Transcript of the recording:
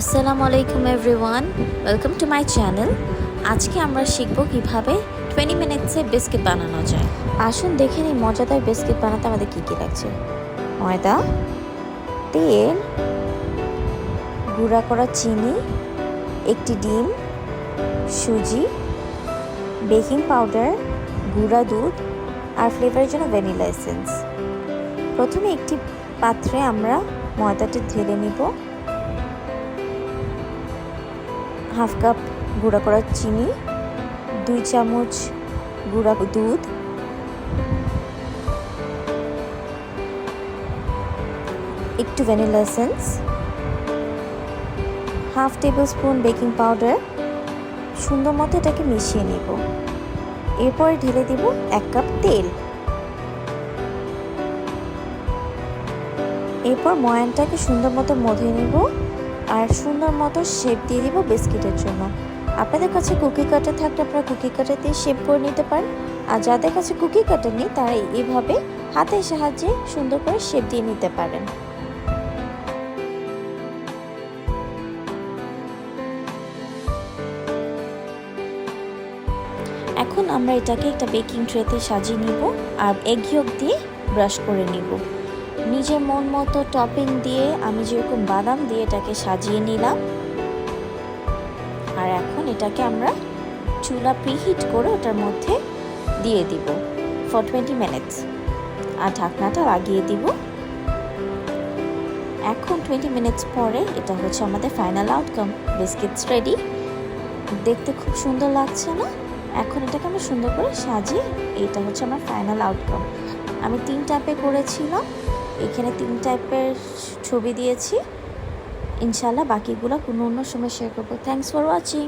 আসসালামু আলাইকুম everyone, welcome to my channel. আজকে আমরা শিখব কীভাবে টোয়েন্টি মিনিটসে বিস্কিট বানানো যায়। আসুন দেখে নিই মজাদার বিস্কিট বানাতে আমাদের কী কী লাগছে। ময়দা, তেল, গুঁড়া করা চিনি, একটি ডিম, সুজি, বেকিং পাউডার, গুঁড়া দুধ আর ফ্লেভারের জন্য ভ্যানিলা এসেন্স। প্রথমে একটি পাত্রে আমরা ময়দাটি ঢেলে নিব। হাফ কাপ গুঁড়া করা চিনি, দুই চামচ গুঁড়া দুধ, একটু vanilla essence, half table spoon baking powder, সুন্দর মতো এটাকে মিশিয়ে নেব। এরপরে ঢেলে দিব এক কাপ তেল। এরপর ময়ানটাকে সুন্দর মতো মধে নিব। আর সুন্দর মতো শেপ দিয়ে দিব বিস্কিটের জন্য। আপনাদের কাছে কুকি কাটার থাকলে আপনারা কুকি কাটার দিয়ে শেপ করে নিতে পারেন। আর যাদের কাছে কুকি কাটার নেই, তারা এইভাবে হাতের সাহায্যে সুন্দর করে শেপ দিয়ে নিতে পারেন। এখন আমরা এটাকে একটা বেকিং ট্রেতে সাজিয়ে নিব আর এগ ইয়ক দিয়ে ব্রাশ করে নিব। নিজের মন মতো টপিং দিয়ে আমি যেরকম বাদাম দিয়ে এটাকে সাজিয়ে নিলাম। আর এখন এটাকে আমরা চুলা প্রিহিট করে ওটার মধ্যে দিয়ে দিব ফর টোয়েন্টি মিনিটস আর ঢাকনাটা লাগিয়ে দিব। এখন টোয়েন্টি মিনিটস পরে এটা হচ্ছে আমাদের ফাইনাল আউটকাম বিস্কিটস রেডি দেখতে খুব সুন্দর লাগছে না? এখন এটাকে আমরা সুন্দর করে সাজিয়ে এটা হচ্ছে আমার ফাইনাল আউটকাম আমি তিন টাইপে করেছিলাম। এখানে তিন টাইপের ছবি দিয়েছি। ইনশাল্লাহ বাকিগুলো কোনো অন্য সময় শেয়ার করব। Thanks for watching